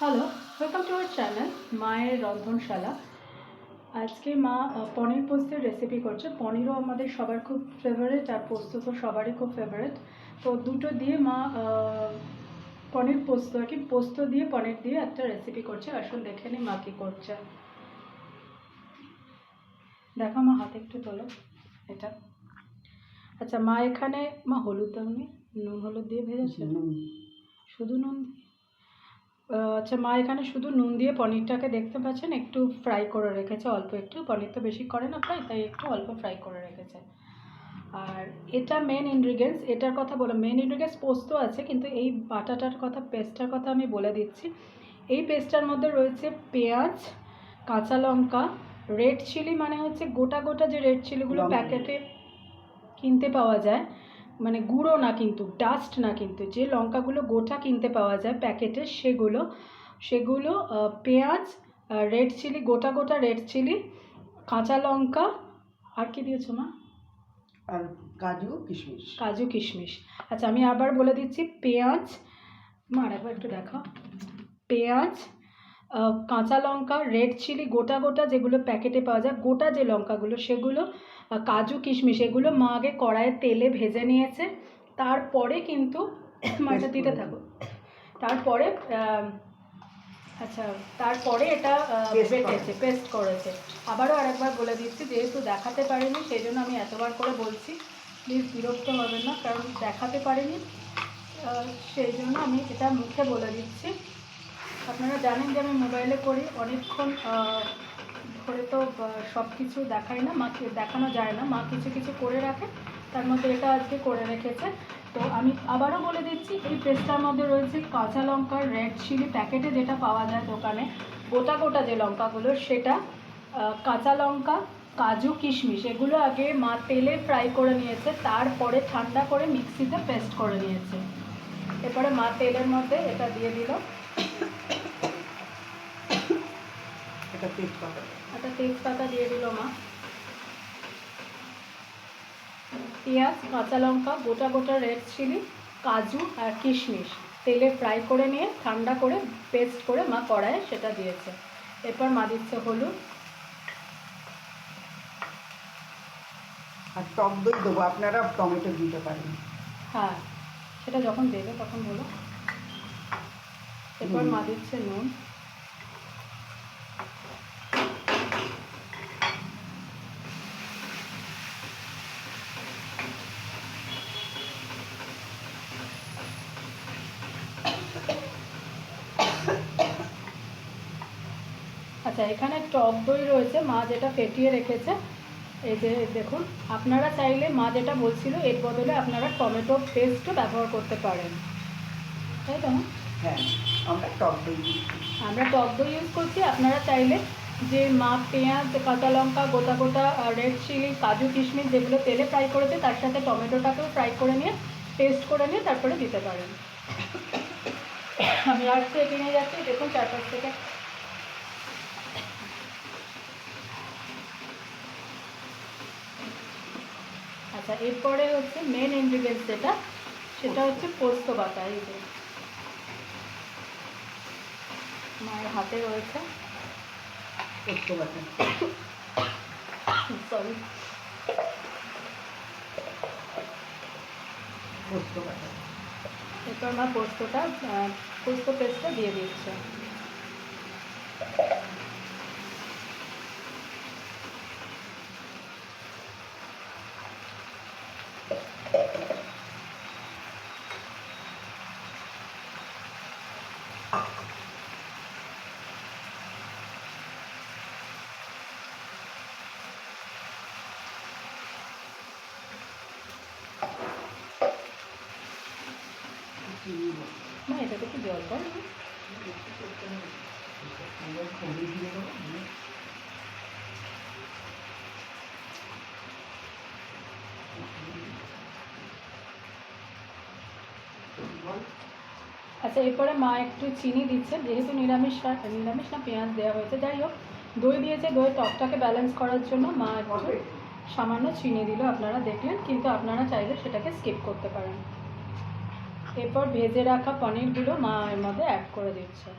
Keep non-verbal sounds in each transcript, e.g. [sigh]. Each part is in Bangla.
Hello welcome to our channel মায়ের রন্ধনশালা আজকে মা পনির পোস্তের রেসিপি করছে। পনিরও আমাদের সবার খুব ফেভারেট আর পোস্ত তো সবারই খুব ফেভারেট তো দুটো দিয়ে মা পনির পোস্ত আর কি পোস্ত দিয়ে পনির দিয়ে একটা রেসিপি করছে। আসলে দেখে নিই মা কী করছে। দেখো মা হাতে একটু তোলো এটা। আচ্ছা মা এখানে মা হলুদ দাওনি নুন হলুদ দিয়ে ভেজেছে? শুধু নুন দিয়ে? আচ্ছা মা এখানে শুধু নুন দিয়ে পনিরটাকে দেখতে পাচ্ছেন একটু ফ্রাই করে রেখেছে অল্প একটু। পনির তো বেশি করে না ফ্রাই তাই একটু অল্প ফ্রাই করে রেখেছে। আর এটা মেন ইনগ্রিডিয়েন্টস এটার কথা বলো মেন ইনগ্রিডিয়েন্টস পোস্ত আছে কিন্তু এই বাটাটার কথা পেস্টটার কথা আমি বলে দিচ্ছি। এই পেস্টটার মধ্যে রয়েছে পেঁয়াজ কাঁচা লঙ্কা রেড চিলি মানে হচ্ছে গোটা গোটা যে রেড চিলিগুলো। প্যাকেটে কিনতে পাওয়া যায় মানে গুঁড়ো না কিন্তু ডাস্ট না কিন্তু যে লঙ্কাগুলো গোটা কিনতে পাওয়া যায় প্যাকেটে সেগুলো সেগুলো পেঁয়াজ রেড চিলি গোটা গোটা রেড চিলি কাঁচা লঙ্কা আর কি দিয়েছ মা? আর কাজু কিশমিশ। কাজু কিশমিশ। আচ্ছা আমি আবার বলে দিচ্ছি পেঁয়াজ মা একবার একটু দেখাও পেঁয়াজ কাঁচা লঙ্কা রেড চিলি গোটা গোটা যেগুলো প্যাকেটে পাওয়া যায় গোটা যে লঙ্কাগুলো সেগুলো কাজু কিশমিশ এগুলো মা আগে কড়াইয়ে তেলে ভেজে নিয়েছে। তারপরে কিন্তু [coughs] মা এটা দিতে থাকো। তারপরে আচ্ছা তারপরে এটা বেটেছে পেস্ট করেছে। আবারও আরেকবার বলে দিচ্ছি যেহেতু দেখাতে পারিনি সেই জন্য আমি এতবার করে বলছি প্লিজ বিরক্ত হবেন না কারণ দেখাতে পারিনি। সেই জন্য আমি এটা মুখে বলে দিচ্ছি। আপনারা জানেন যে আমি মোবাইলে করি অনেকক্ষণ ধরে তো সব কিছু দেখায় না মাকে দেখানো যায় না। মা কিছু কিছু করে রাখে, তার মধ্যে এটা আজকে করে রেখেছে। তো আমি আবারও বলে দিচ্ছি, এই পেস্টটার মধ্যে রয়েছে কাঁচা লঙ্কার রেড চিলি প্যাকেটে যেটা পাওয়া যায় দোকানে, গোটা গোটা যে লঙ্কাগুলো, সেটা কাঁচা লঙ্কা, কাজু, কিশমিশ, এগুলো আগে মা তেলে ফ্রাই করে নিয়েছে, তারপরে ঠান্ডা করে মিক্সিতে পেস্ট করে নিয়েছে। এরপরে মা তেলের মধ্যে এটা দিয়ে দিল। এটা তেজপাতা। একটা তেজপাতা দিয়ে দিল মা। পেঁয়াজ কাঁচা লঙ্কা গোটা গোটা রেড চিলি কাজু আর কিশমিশ। তেলে ফ্রাই করে নিয়ে ঠান্ডা করে পেস্ট করে মা কড়াইয়ে সেটা দিয়েছে। এরপর মা দিচ্ছে হলুদ। আর টক দই দেবো আপনারা টমেটো দিতে পারেন। হ্যাঁ সেটা যখন দেবে তখন বলো এরপর মা দিচ্ছে নুন। আচ্ছা এখানে টক দই রয়েছে মা যেটা ফেটিয়ে রেখেছে। এই যে দেখুন আপনারা চাইলে মা যেটা বলছিল এর বদলে আপনারা টমেটো পেস্টও ব্যবহার করতে পারেন। তাই তো? হ্যাঁ আমরা টক দই আমরা টক দই ইউজ করছি আপনারা চাইলে যে মা পেঁয়াজ কাঁচা লঙ্কা গোটা গোটা রেড চিলি কাজু কিশমিশ যেগুলো তেলে ফ্রাই করেছে তার সাথে টমেটোটাকেও ফ্রাই করে নিয়ে পেস্ট করে নিয়ে তারপরে দিতে পারেন। আমি একটু এগিয়ে যাচ্ছি দেখুন চারপাশ থেকে আচ্ছা এরপরে হচ্ছে মেন ইনগ্রিডিয়েন্টস যেটা সেটা হচ্ছে পোস্ত বাটা এই যে। মায়ের হাতে রয়েছে। পোস্ত বাটা। সরি পোস্ত বাটা। এরপর মা পোস্তটা পোস্ত পেস্টটা দিয়ে দিচ্ছে। না এটাতে কি জল কর হুম। বল। আচ্ছা এরপরে মা একটু চিনি দিচ্ছে যেহেতু নিরামিষ নিরামিষ না পেঁয়াজ দেওয়া হয়েছে। যাই হোক দই দিয়েছে দই টকটাকে ব্যালেন্স করার জন্য মা একটু? সামান্য চিনি দিল আপনারা দেখলেন কিন্তু আপনারা চাইলে সেটাকে স্কিপ করতে পারেন। এরপর ভেজে রাখা পনিরগুলো মা এর মধ্যে অ্যাড করে দিচ্ছে।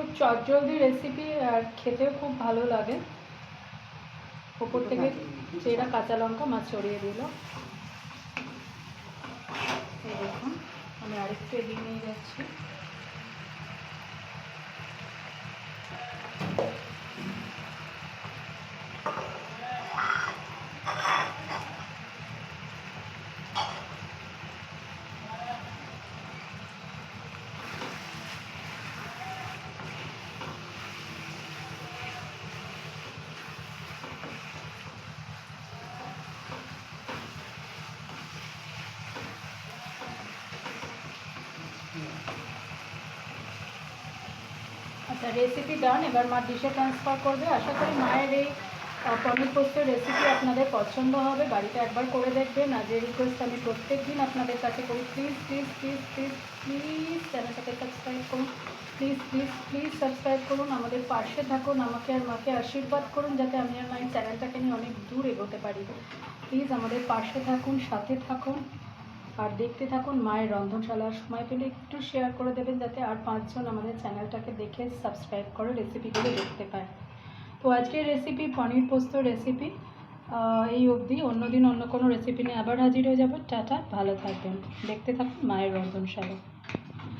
খুব চটজলদি রেসিপি আর খেতেও খুব ভালো লাগে। উপর থেকে চেরা কাঁচা লঙ্কা মাছ ছড়িয়ে দিল। দেখুন, আমি আরেকটু এগিয়ে নিয়ে যাচ্ছি। রেসিপি ডান এবার মা ডিশে ট্রান্সফার করবে। আশা করি মায়ের এই পনির পোস্তের রেসিপি আপনাদের পছন্দ হবে। বাড়িতে একবার করে দেখবেন। আর যে রিকোয়েস্ট আমি প্রত্যেক দিন আপনাদের কাছে করি please please please please please চ্যানেলটাকে সাবস্ক্রাইব করুন। প্লিজ প্লিজ প্লিজ সাবস্ক্রাইব করুন। আমাদের পাশে থাকুন। আমাকে আর মাকে আশীর্বাদ করুন যাতে আমি আর মায়ের চ্যানেলটাকে নিয়ে অনেক দূর এগোতে পারি। প্লিজ আমাদের পাশে থাকুন, সাথে থাকুন। আর দেখতে থাকুন মায়ের রন্ধনশালার সময় পেলে একটু শেয়ার করে দেবেন যাতে আর পাঁচজন আমাদের চ্যানেলটাকে দেখে সাবস্ক্রাইব করে রেসিপিগুলো দেখতে পায়। তো আজকের রেসিপি পনির পোস্ত রেসিপি এই অবধি। অন্যদিন অন্য কোনো রেসিপি নিয়ে আবার হাজির হয়ে যাব। টাটা, ভালো থাকবেন। দেখতে থাকুন মায়ের রন্ধনশালা।